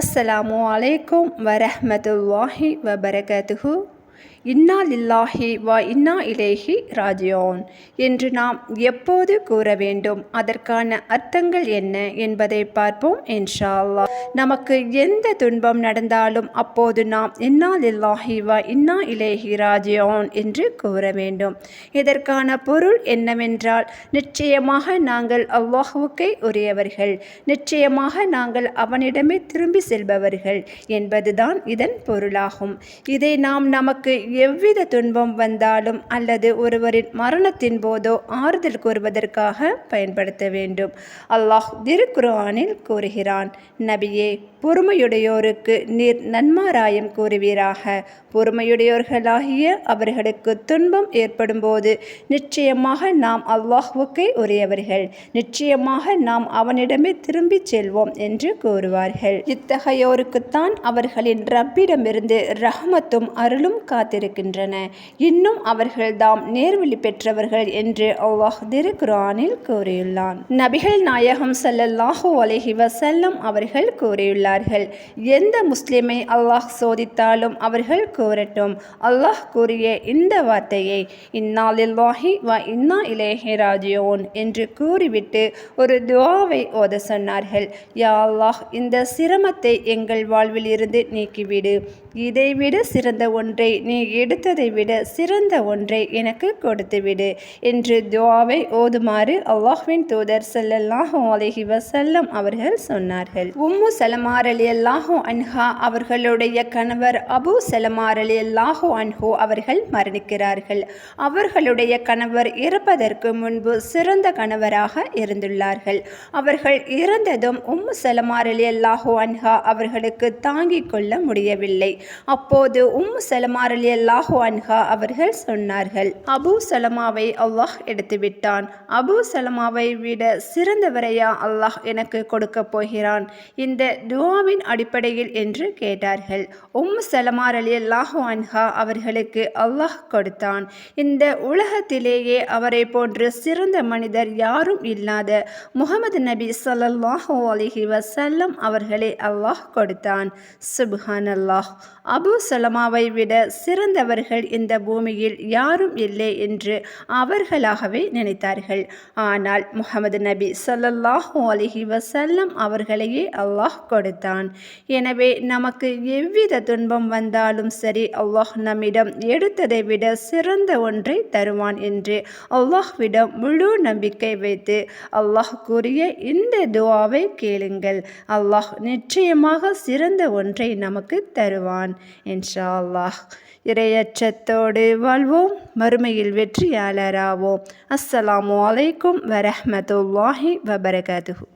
அஸ்ஸலாமு அலைக்கும் வரஹமத்துல்லாஹி வபரகத்துஹு. இன்னா லில்லாஹி வா இன்னா இலேஹி ராஜியோன் என்று நாம் எப்போது கூற வேண்டும்? அதற்கான அர்த்தங்கள் என்ன என்பதை பார்ப்போம் இன்ஷா நமக்கு எந்த துன்பம் நடந்தாலும் அப்போது நாம் இன்னா லில்லாஹி வா இன்னா இலேஹி ராஜியோன் என்று கூற வேண்டும். இதற்கான பொருள் என்னவென்றால் நிச்சயமாக நாங்கள் அல்லாஹுக்கே உரியவர்கள். நிச்சயமாக நாங்கள் அவனிடமே திரும்பி செல்பவர்கள் என்பதுதான் இதன் பொருளாகும். இதை நாம் நமக்கு எவ்வித துன்பம் வந்தாலும் அல்லது ஒருவரின் மரணத்தின் போதோ ஆறுதல் கூறுவதற்காக பயன்படுத்த வேண்டும். அல்லாஹ் திருக்குர்ஆனில் கூறுகிறான் நபியே பொறுமையுடையோருக்கு நீர் நன்மாராயம் கூறுவீராக. பொறுமையுடையோர்களாகிய அவர்களுக்கு துன்பம் ஏற்படும் போது நிச்சயமாக நாம் அல்லாஹுக்கே உரியவர்கள். நிச்சயமாக நாம் அவனிடமே திரும்பி செல்வோம் என்று கூறுவார்கள். இத்தகையோருக்குத்தான் அவர்களின் ரப்பிடமிருந்து ரஹமத்தும் அருளும் இருக்கின்றன. இன்னும் அவர்கள் தாம் நேர்வழி பெற்றவர்கள் என்று அல்லாஹ் திருக்குரானில் கூறியுள்ளான். நபிகள் நாயகம் சல்லல்லாஹு அலஹி வசல்லம் அவர்கள் கூறியுள்ளார்கள் எந்த முஸ்லிமை அல்லாஹ் சோதித்தாலும் அவர்கள் கூறட்டும். அல்லாஹ் கூறிய இந்த வார்த்தையை இன்னாலில்லாஹி வ இன்னா இலேஹே ராஜியோன் என்று கூறிவிட்டு ஒரு துவாவை ஓத சொன்னார்கள். யா அல்லாஹ் இந்த சிரமத்தை எங்கள் வாழ்வில் இருந்து நீக்கிவிடு. இதைவிட சிறந்த ஒன்றை நீ எடுத்ததை விட சிறந்த ஒன்றை எனக்கு கொடுத்துவிடு என்று துவாவை ஓதுமாறு அல்லாஹ்வின் தூதர் சல்லல்லாஹு அலஹி வசல்லம் அவர்கள் சொன்னார்கள். உம்மு சலமார் அலி அல்லாஹூ அன்ஹா அவர்களுடைய கணவர் அபு சலமார் அலி அல்லாஹூ அன்ஹு அவர்கள் மரணிக்கிறார்கள். அவர்களுடைய கணவர் இறப்பதற்கு முன்பு சிறந்த கணவராக இருந்துள்ளார்கள். அவர்கள் இறந்ததும் உம்மு சலமார் அலி அல்லாஹூ அன்ஹா அவர்களுக்கு தாங்கிக் கொள்ள முடியவில்லை. அப்போது உம்மு சலமார் அலி அல்லாஹு அன்ஹா அவர்கள் சொன்னார்கள். அபு சலமாவை அல்லாஹ் எடுத்துவிட்டான். அபு சலமாவை விட சிறந்தவரையா அல்லாஹ் எனக்கு கொடுக்க போகிறான். இந்த துவாவின் அடிப்படையில் என்று கேட்டார்கள். உம் சலமார் ரலியல்லாஹு அன்ஹா அவர்களுக்கு அல்லாஹ் கொடுத்தான். இந்த உலகத்திலேயே அவரை போன்று சிறந்த மனிதர் யாரும் இல்லாத முகமது நபி சல்லாஹூ அலிஹி வசல்லம் அவர்களை அல்லாஹ் கொடுத்தான். சுபஹான் அல்லாஹ் அபு சலமாவை விட சிறந்த சிறந்தவர்கள் இந்த பூமியில் யாரும் இல்லை என்று அவர்களாகவே நினைத்தார்கள். ஆனால் முகமது நபி சொல்லல்லாஹு அலிஹி வசல்லம் அவர்களையே அல்லாஹ் கொடுத்தான். எனவே நமக்கு எவ்வித துன்பம் வந்தாலும் சரி அல்லாஹ் நம்மிடம் எடுத்ததை விட சிறந்த ஒன்றை தருவான் என்று அல்லாஹ்விடம் முழு நம்பிக்கை வைத்து அல்லாஹ் கூறிய இந்த துவாவை கேளுங்கள். அல்லாஹ் நிச்சயமாக சிறந்த ஒன்றை நமக்கு தருவான். இன்ஷா அல்லாஹ். இரையச்சத்தோடு வாழ்வோம். மறுமையில் வெற்றியாளராவோம். அஸ்ஸலாமு அலைக்கும் வரஹமத்துல்லாஹி வபரகாத்துஹூ